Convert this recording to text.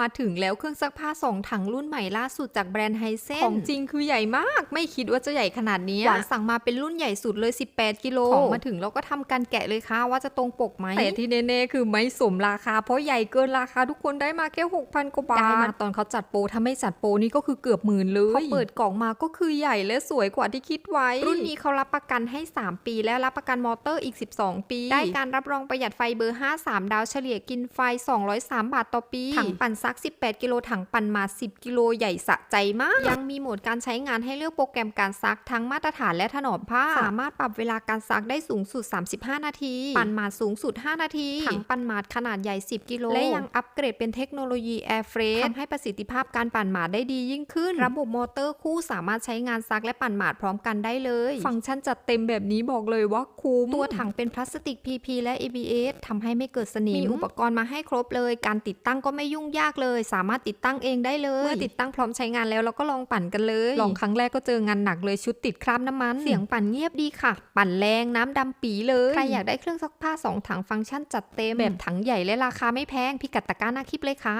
มาถึงแล้วเครื่องซักผ้าสองถังรุ่นใหม่ล่าสุดจากแบรนด์ไฮเซนของจริงคือใหญ่มาก ไม่คิดว่าจะใหญ่ขนาดนี้หวานสั่งมาเป็นรุ่นใหญ่สุดเลย 18 กิโลของมาถึงเราก็ทำการแกะเลยค่ะว่าจะตรงปกไหมแต่ที่แน่ๆคือไม่สมราคา เพราะใหญ่เกินราคาทุกคนได้มาแค่6,000กว่าบาทได้มาตอนเขาจัดโปรถ้าไม่จัดโปรนี่ก็คือเกือบหมื่นเลยพอเปิดกล่องมาก็คือใหญ่และสวยกว่าที่คิดไว้ รุ่นนี้เขารับประกันให้ 3 ปี และรับประกันมอเตอร์อีก 12 ปี ได้การรับรองประหยัดไฟเบอร์ 5 3 ดาวเฉลี่ยกินไฟ 203 บาทต่อปีถังปั่นซัก 18 กิโลถังปั่นมา 10 กิโลใหญ่สะใจมาก ยังมีโหมดการใช้งานให้เลือกโปรแกรมการซักทั้งมาตรฐานและถนอมผ้า สามารถปรับเวลาการซักได้สูงสุด 35 นาที ปั่นมาสูงสุด 5 นาที ถังปั่นมาขนาดใหญ่ 10 กิโล และยังอัปเกรดเป็นเทคโนโลยี Air f r e s h ทำให้ประสิทธิภาพการปั่นหมาดได้ดียิ่งขึ้น ระบบมอเตอร์คู่สามารถใช้งานซักและปั่นหมาดพร้อมกันได้เลย ฟังก์ชันจัดเต็มแบบนี้บอกเลยว่าคุ้ม ตัวถังเป็นพลาสติก PP และ ABS ทำให้ไม่เกิดสนิม มีอุปกรณ์มาให้ครบเลย การติดตั้งก็ไม่ยุ่งยากเลย สามารถติดตั้งเองได้เลยเมื่อติดตั้งพร้อมใช้งานแล้วเราก็ลองปั่นกันเลยลองครั้งแรกก็เจองานหนักเลยชุดติดคราบน้ำมัน เสียงปั่นเงียบดีค่ะ ปั่นแรงน้ำดำปีเลยใครอยากได้เครื่องซักผ้าสองถังฟังก์ชันจัดเต็มแบบถังใหญ่และราคาไม่แพงพิกัดตะกร้าหน้าคลิปเลยค่ะ